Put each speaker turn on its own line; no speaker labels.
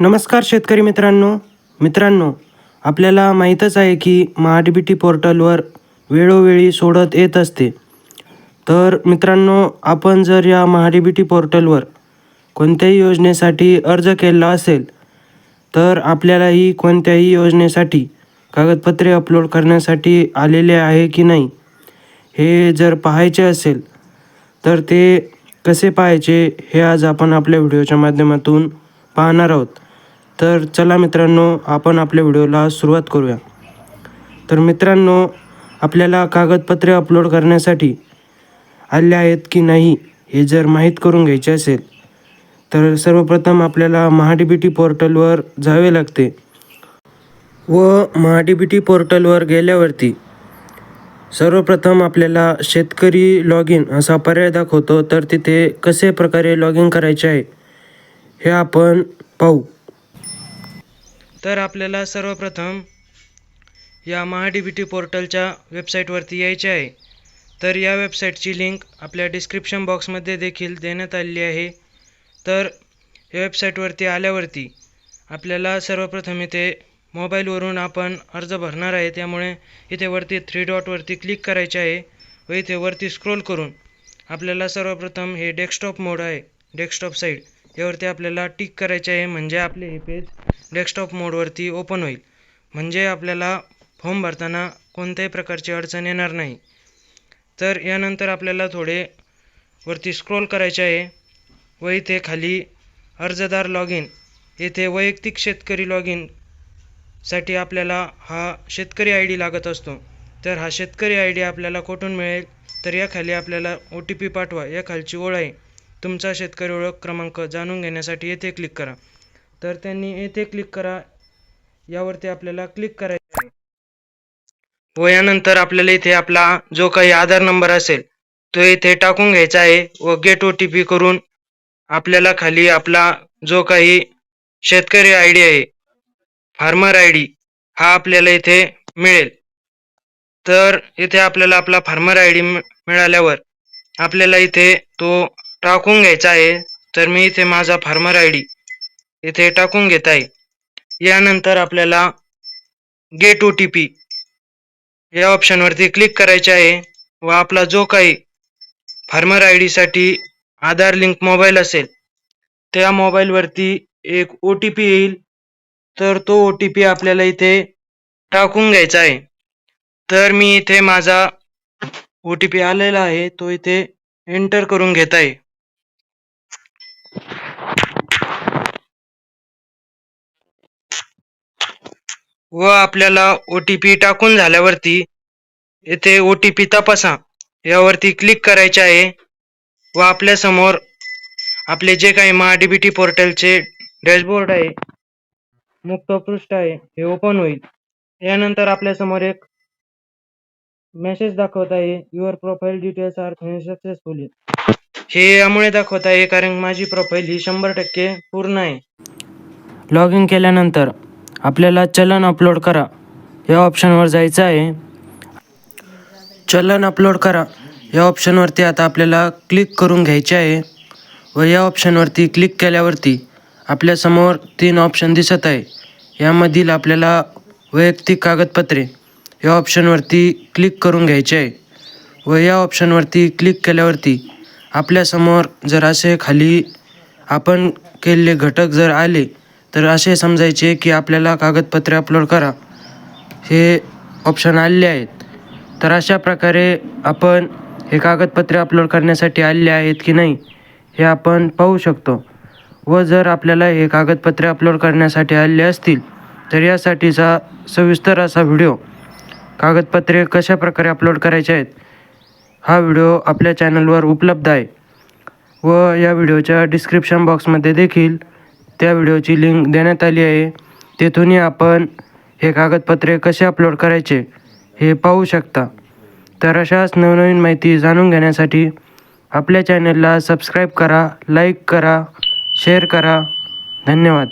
नमस्कार शेतकरी मित्रांनो. मित्रांनो आपल्याला माहीतच आहे की महाडबीटी बी टी पोर्टलवर वेळोवेळी सोडत येत असते. तर मित्रांनो आपण जर या महा पोर्टलवर कोणत्याही योजनेसाठी अर्ज केला असेल तर आपल्यालाही कोणत्याही योजनेसाठी कागदपत्रे अपलोड करण्यासाठी आलेले आहे की नाही हे जर पाहायचे असेल तर ते कसे पाहायचे हे आज आपण आपल्या व्हिडिओच्या माध्यमातून पाहणार आहोत. तर चला मित्रांनो आपण आपल्या व्हिडिओला सुरुवात करूया. तर मित्रांनो आपल्याला कागदपत्रे अपलोड करण्यासाठी आले आहेत की नाही हे जर माहीत करून घ्यायचे असेल तर सर्वप्रथम आपल्याला महाडीबीटी पोर्टलवर जावे लागते व महाडीबीटी टी पोर्टलवर गेल्यावरती सर्वप्रथम आपल्याला शेतकरी लॉग इन असा पर्याय दाखवतो. तर तिथे कसे प्रकारे लॉग इन करायचे आहे हे आपण पाहू. तर आपल्याला सर्वप्रथम या महा डी बी टी पोर्टलच्या वेबसाईटवरती यायचे आहे. तर या वेबसाईटची लिंक आपल्या डिस्क्रिप्शन बॉक्समध्ये देखील देण्यात आलेली आहे. तर या वेबसाईटवरती आल्यावरती आपल्याला सर्वप्रथम इथे मोबाईलवरून आपण अर्ज भरणार आहे. त्यामुळे इथे वरती थ्री डॉटवरती क्लिक करायचे आहे व इथे वरती स्क्रोल करून आपल्याला सर्वप्रथम हे डेस्कटॉप मोड आहे. डेस्कटॉप साईड यावरती आपल्याला टिक करायचे आहे. म्हणजे आपले हे पेज डेस्कटॉप मोडवरती ओपन होईल. म्हणजे आपल्याला फॉर्म भरताना कोणत्याही प्रकारची अडचण येणार नाही. तर यानंतर आपल्याला थोडे वरती स्क्रोल करायचे आहे. व इथे खाली अर्जदार लॉग इन येथे वैयक्तिक शेतकरी लॉग इनसाठी आपल्याला हा शेतकरी आय डी लागत असतो. तर हा शेतकरी आय डी आपल्याला कुठून मिळेल? तर याखाली आपल्याला ओ टी पी पाठवा. या खालची ओळ आहे. तुमचा शेतकरी ओळख क्रमांक जाणून घेण्यासाठी येथे क्लिक करा. तर त्यांनी येथे क्लिक करा. यावरती आपल्याला क्लिक करायचं आहे. व यानंतर आपल्याला इथे आपला जो काही आधार नंबर असेल तो इथे टाकून घ्यायचा आहे व गेट ओ टी पी करून आपल्याला खाली आपला जो काही शेतकरी आय डी आहे फार्मर आय डी हा आपल्याला इथे मिळेल. तर इथे आपल्याला आपला फार्मर आय डी मिळाल्यावर आपल्याला इथे तो टाकून घ्यायचा आहे. तर मी इथे माझा फार्मर आय डी इथे टाकून घेत आहे. यानंतर आपल्याला गेट ओ टी पी या ऑप्शनवरती क्लिक करायचे आहे व आपला जो काही फार्मर आय डीसाठी आधार लिंक मोबाईल असेल त्या मोबाईलवरती एक ओ टी पी येईल. तर तो ओ टी पी आपल्याला इथे टाकून घ्यायचा आहे. तर मी इथे माझा ओ टी पी आलेला आहे तो इथे एंटर करून घेत आहे. व आपल्याला ओ टी पी टाकून झाल्यावरती येथे ओ टी पी तपासा. यावरती क्लिक करायचे आहे व आपल्यासमोर आपले जे काही महा पोर्टलचे डॅशबोर्ड आहे मुक्त पृष्ठ आहे हे ओपन होईल. यानंतर आपल्यासमोर एक मेसेज दाखवत आहे your profile details are successfully हे यामुळे दाखवत आहे कारण माझी प्रोफाईल ही शंभर टक्के पूर्ण आहे. लॉग इन केल्यानंतर आपल्याला चलन अपलोड करा. या ऑप्शनवर जायचं आहे. चलन अपलोड करा. या ऑप्शनवरती आता आपल्याला क्लिक करून घ्यायचे आहे. व या ऑप्शनवरती क्लिक केल्यावरती आपल्यासमोर तीन ऑप्शन दिसत आहे. यामधील आपल्याला वैयक्तिक कागदपत्रे या ऑप्शनवरती क्लिक करून घ्यायचे आहे. व या ऑप्शनवरती क्लिक केल्यावरती आपल्यासमोर जर असे खाली आपण केलेले घटक जर आले तर असे समजायचे की आपल्याला कागदपत्रे अपलोड करा. हे ऑप्शन आले आहेत. तर अशा प्रकारे आपण हे कागदपत्रे अपलोड करण्यासाठी आले आहेत की नाही हे आपण पाहू शकतो. व जर आपल्याला हे कागदपत्रे अपलोड करण्यासाठी आले असतील तर यासाठीचा सविस्तर असा व्हिडिओ कागदपत्रे कशा प्रकारे अपलोड करायचे आहेत हा व्हिडिओ आपल्या चॅनलवर उपलब्ध आहे. व या व्हिडिओच्या डिस्क्रिप्शन बॉक्समध्ये देखील त्या व्हिडिओची लिंक देण्यात आली आहे. तेथूनही आपण हे कागदपत्रे कसे अपलोड करायचे हे पाहू शकता. तर अशाच नवनवीन माहिती जाणून घेण्यासाठी आपल्या चॅनलला सबस्क्राईब करा लाईक करा शेअर करा. धन्यवाद.